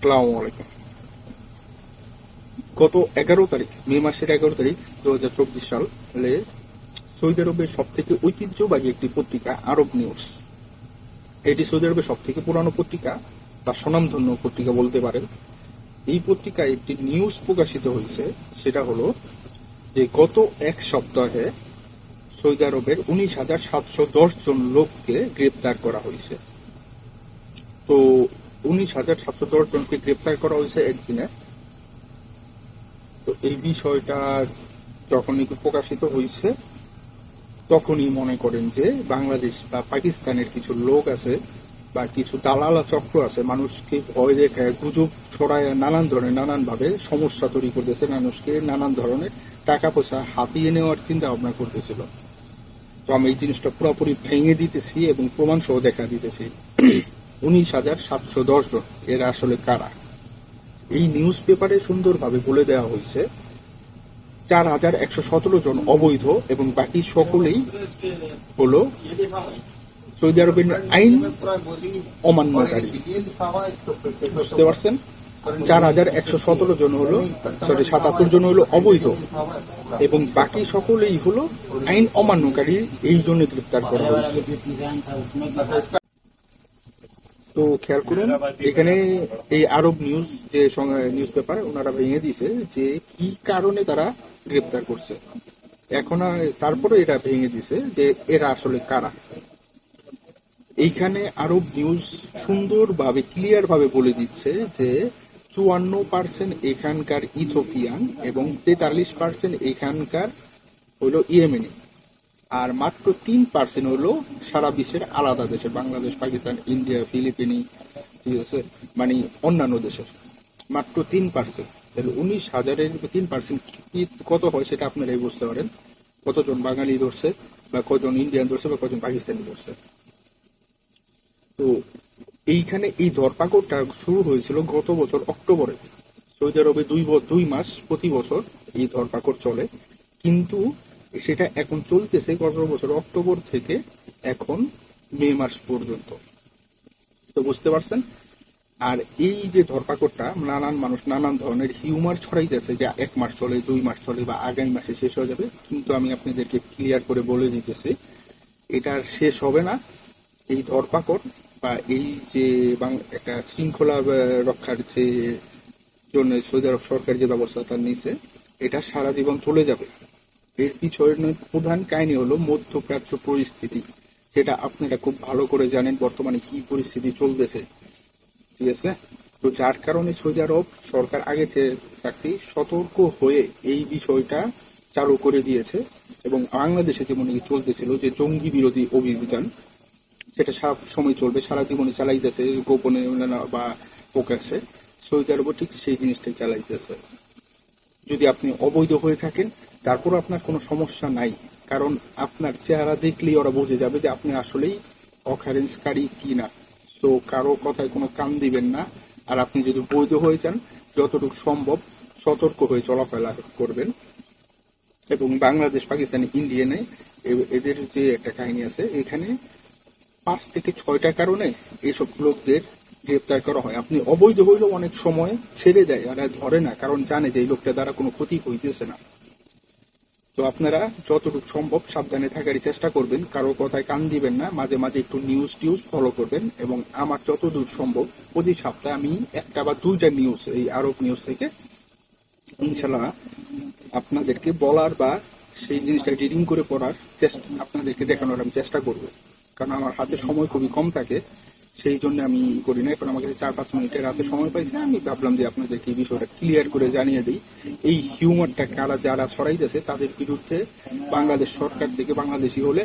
আসসালামু গত এগারো তারিখ, মে মাসের এগারো তারিখ দু হাজার চব্বিশ সালে সৌদি আরবের সব থেকে ঐতিহ্যবাহী একটি পত্রিকা, আরব নিউজ। এটি সৌদি আরবের সব থেকে পুরানো পত্রিকা বা স্বনামধন্য পত্রিকা বলতে পারেন। এই পত্রিকায় একটি নিউজ প্রকাশিত হয়েছে, সেটা হলো যে গত এক সপ্তাহে সৌদি আরবের উনিশ হাজার সাতশো দশ জন লোককে গ্রেপ্তার করা হয়েছে। তো উনিশ হাজার সাতশো দশ জনকে গ্রেপ্তার করা হয়েছে একদিনে। তো এই বিষয়টা যখন প্রকাশিত হয়েছে, তখনই মনে করেন যে বাংলাদেশ বা পাকিস্তানের কিছু লোক আছে বা কিছু দালালা চক্র আছে, মানুষকে ভয় দেখায়, গুজব ছড়ায়, নানান ধরনের, নানানভাবে সমস্যা তৈরি করতেছে, মানুষকে নানান ধরনের টাকা পয়সা হাতিয়ে নেওয়ার চিন্তা ভাবনা করতেছিল। তো আমি এই জিনিসটা পুরোপুরি ভেঙে দিতেছি এবং প্রমাণ সহ দেখা দিতেছি। উনিশ হাজার সাতশো দশ জন। এরা আসলে কারা? এই নিউজ পেপারে সুন্দরভাবে বলে দেওয়া হয়েছে, চার হাজার একশো সতেরো জন অবৈধ এবং বাকি সকলেই হল সৌদি আরবের আইন অমান্যকারী। বুঝতে পারছেন? চার হাজার একশো সতেরো জন হলো, সরি, সাতাত্তর জন হলো অবৈধ এবং বাকি সকলেই হলো আইন অমান্যকারী, এই জন্য গ্রেপ্তার করা হয়েছে। তো খেয়াল করুন, এখানে এই আরব নিউজ যে নিউজ পেপার ওনারা ভেঙে দিয়েছে যে কি কারণে তারা গ্রেপ্তার করছে। এখন তারপরে এটা ভেঙে দিছে যে এরা আসলে কারা। এইখানে আরব নিউজ সুন্দরভাবে ক্লিয়ার ভাবে বলে দিচ্ছে যে চুয়ান্ন পার্সেন্ট এখানকার ইথোপিয়ান এবং তেতাল্লিশ পার্সেন্ট এখানকার হইল ইয়েমেনি। আর মাত্র তিন পার্সেন্ট হলো সারা বিশ্বের আলাদা দেশের, বাংলাদেশ, পাকিস্তান, ইন্ডিয়া, ফিলিপিনি ঠিক আছে মানে অন্যান্য দেশের। মাত্র তিন পার্সেন্ট তাহলে উনিশ হাজারের তিন পার্সেন্ট কি, কত হয় সেটা আপনারাই বুঝতে পারেন। কতজন বাঙালি ধরছে বা কজন ইন্ডিয়ান ধরছে বা কজন পাকিস্তানি ধরছে। তো এইখানে এই ধরপাকড়টা শুরু হয়েছিল গত বছর অক্টোবরে। সৌদি আরবে দুই দুই মাস প্রতি বছর এই ধরপাকড় চলে। কিন্তু সেটা এখন চলতেছে গত বছর অক্টোবর থেকে এখন মে মাস পর্যন্ত। তো বুঝতে পারছেন? আর এই যে ধরপাকড়টা, নানান মানুষ নানান ধরনের হিউমার ছড়াইতেছে যে এক মাস চলে, দুই মাস চলে বা আগামী মাসে শেষ হয়ে যাবে, কিন্তু আমি আপনাদেরকে ক্লিয়ার করে বলে দিতেছি এটা শেষ হবে না। এই ধরপাকড় বা এই যে একটা শৃঙ্খলা রক্ষার যে জন্য সৌদি আরব সরকার যে ব্যবস্থাটা নিছে, এটা সারা জীবন চলে যাবে। এর পিছনে প্রধান কাহিনী হলো মধ্যপ্রাচ্য পরিস্থিতি। সেটা আপনারা খুব ভালো করে জানেন বর্তমানে কি পরিস্থিতি চলতেছে। ঠিক আছে? তো যার কারণে সৌদি আরব সরকার আগে থেকে থাকতেই সতর্ক হয়ে এই বিষয়টা চালু করে দিয়েছে এবং বাংলাদেশে যেমন চলতেছিল যে জঙ্গি বিরোধী অভিযান, সেটা সব সময় চলবে, সারা জীবনে চালাইতেছে, গোপনে বা প্রকাশ্যে। সৌদি আরবও ঠিক সেই জিনিসটাই চালাইতেছে। যদি আপনি অবৈধ হয়ে থাকেন তারপর আপনার কোনো সমস্যা নাই। কারণ আপনার চেহারা দেখলেই ওরা বুঝে যাবে যে আপনি আসলেই অকারেন্সকারী কি না সো কারও কথায় কোনো কান দিবেন না। আর আপনি যদি বৈধ হয়ে যান, যতটুকু সম্ভব সতর্ক হয়ে চলাফেরা করবেন। এবং বাংলাদেশ, পাকিস্তান, ইন্ডিয়ানে এদের যে একটা কাহিনী আছে, এখানে পাঁচ থেকে ছয়টা কারণে এইসব লোকদের গ্রেপ্তার করা হয়। আপনি অবৈধ হইলেও অনেক সময় ছেড়ে দেয় আর ধরে না, কারণ জানে যে এই লোকটা দ্বারা কোনো ক্ষতি হইতেছে না। তো আপনারা যতটুকু সম্ভব সাবধানে থাকারই চেষ্টা করবেন, কারও কথায় কান দিবেন না, মাঝে মাঝে একটু নিউজ টিউজ ফলো করবেন এবং আমার যতদূর সম্ভব প্রতি সপ্তাহে আমি একটা বা দুইটা নিউজ এই আরব নিউজ থেকে ইনশাল্লাহ আপনাদেরকে বলার বা সেই জিনিসটা রিডিং করে পড়ার চেষ্টা, আপনাদেরকে দেখানোর আমি চেষ্টা করব। কারণ আমার হাতে সময় খুবই কম থাকে। সেই জন্য আমি করি না এখন আমার কাছে চার পাঁচ মিনিটের রাতে সময় পাইছে, আমি ভাবলাম যে আপনাদেরকে এই বিষয়টা ক্লিয়ার করে জানিয়ে দিই। এই হিউমারটা কারা যারা ছড়াইতেছে, তাদের বিরুদ্ধে বাংলাদেশ সরকার থেকে বাংলাদেশি হলে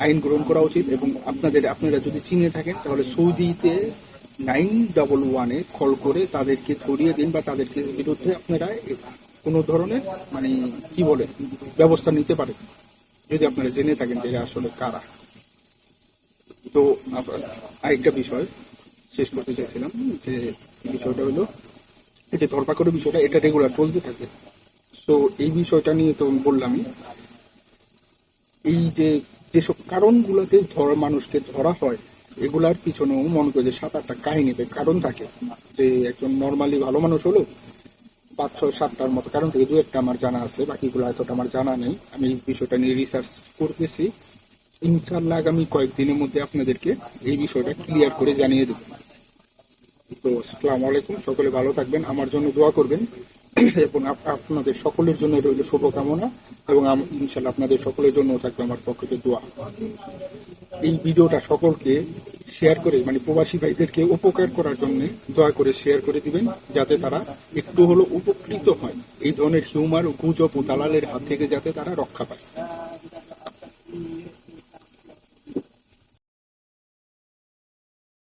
আইন গ্রহণ করা উচিত এবং আপনাদের, আপনারা যদি চিনে থাকেন, তাহলে সৌদিতে নাইন ডবল ওয়ানে কল করে তাদেরকে ধরিয়ে দিন বা তাদেরকে বিরুদ্ধে আপনারা কোনো ধরনের মানে কি বলে, ব্যবস্থা নিতে পারেন। যদি আপনারা জেনে থাকেন যে আসলে কারা। তো আরেকটা বিষয় শেষ করতে চাইছিলাম, যে বিষয়টা হলো যে ধরপাকড়ের বিষয়টা, এটা রেগুলার চলতে থাকে। তো এই বিষয়টা নিয়ে তো বললামই। এই যে, যেসব কারণগুলোতে ধর মানুষকে ধরা হয়, এগুলার পিছনেও মনে করি যে সাত আটটা কাহিনীতে কারণ থাকে। যে একজন নর্মালি ভালো মানুষ হলো, পাঁচ, ছয়, সাতটার মতো। কারণ থেকে দু একটা আমার জানা আছে, বাকিগুলো এতটা আমার জানা নেই। আমি এই বিষয়টা নিয়ে রিসার্চ করতেছি। ইনশাল্লাহ আগামী কয়েকদিনের মধ্যে আপনাদেরকে এই বিষয়টা ক্লিয়ার করে জানিয়ে দেবো। তো, আসসালামু আলাইকুম, সকলে ভালো থাকবেন, আমার জন্য দোয়া করবেন। এবং আপ- আপনাদের সকলের জন্য রইল শুভকামনা এবং ইনশাল্লাহ আপনাদের সকলের জন্য থাকবে আমার পক্ষ থেকে দোয়া। এই ভিডিওটা সকলকে শেয়ার করে মানে প্রবাসী ভাইদেরকে উপকার করার জন্য দয়া করে শেয়ার করে দিবেন, যাতে তারা একটু হলো উপকৃত হয়। এই ধরনের হিউমার গুজব ও দালালের হাত থেকে যাতে তারা রক্ষা পায়।